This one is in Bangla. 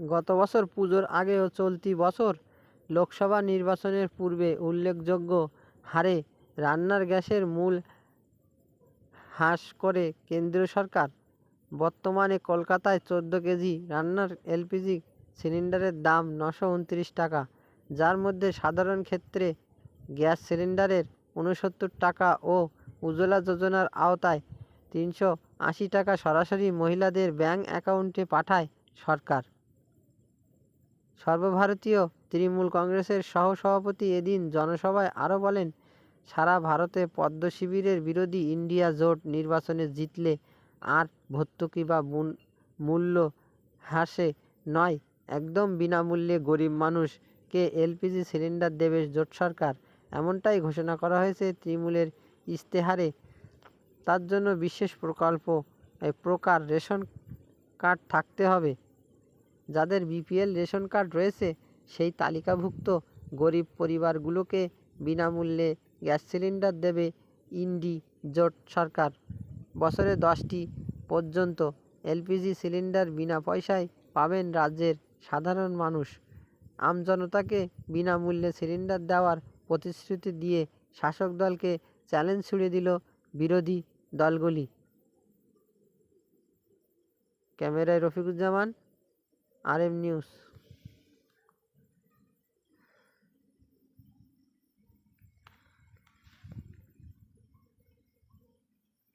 গত বছর পুজোর আগে ও চলতি বছর লোকসভা নির্বাচনের পূর্বে উল্লেখযোগ্য হারে রান্নার গ্যাসের মূল হ্রাস করে কেন্দ্রীয় সরকার। বর্তমানে কলকাতায় চোদ্দ কেজি রান্নার এলপিজি সিলিন্ডারের দাম নশো উনত্রিশ টাকা, যার মধ্যে সাধারণ ক্ষেত্রে গ্যাস সিলিন্ডারের ঊনসত্তর টাকা ও উজ্জ্বলা যোজনার আওতায় তিনশো আশি টাকা সরাসরি মহিলাদের ব্যাঙ্ক অ্যাকাউন্টে পাঠায় সরকার। সর্বভারতীয় তৃণমূল কংগ্রেসের সহ সভাপতি এদিন জনসভায় আরও বলেন, সারা ভারতে পদ্ম শিবিরের বিরোধী ইন্ডিয়া জোট নির্বাচনে জিতলে আর ভর্তুকি বা মূল্য হ্রাসে নয়, একদম বিনামূল্যে গরিব মানুষকে এলপিজি সিলিন্ডার দেবে জোট সরকার। এমনটাই ঘোষণা করা হয়েছে তৃণমূলের ইশতেহারে। তার জন্য বিশেষ প্রকল্প প্রকার রেশন কার্ড থাকতে হবে। যাদের বিপিএল রেশন কার্ড রয়েছে, সেই তালিকাভুক্ত গরিব পরিবারগুলোকে বিনামূল্যে গ্যাস সিলিন্ডার দেবে ইন্ডি জোট সরকার। বছরে দশটি পর্যন্ত এলপিজি সিলিন্ডার বিনা পয়সায় পাবেন রাজ্যের সাধারণ মানুষ। আমজনতাকে বিনামূল্যে সিলিন্ডার দেওয়ার প্রতিশ্রুতি দিয়ে শাসক দলকে চ্যালেঞ্জ ছুড়ে দিল বিরোধী দলগুলি। ক্যামেরায় রফিকুজ্জামান আর এম নিউজ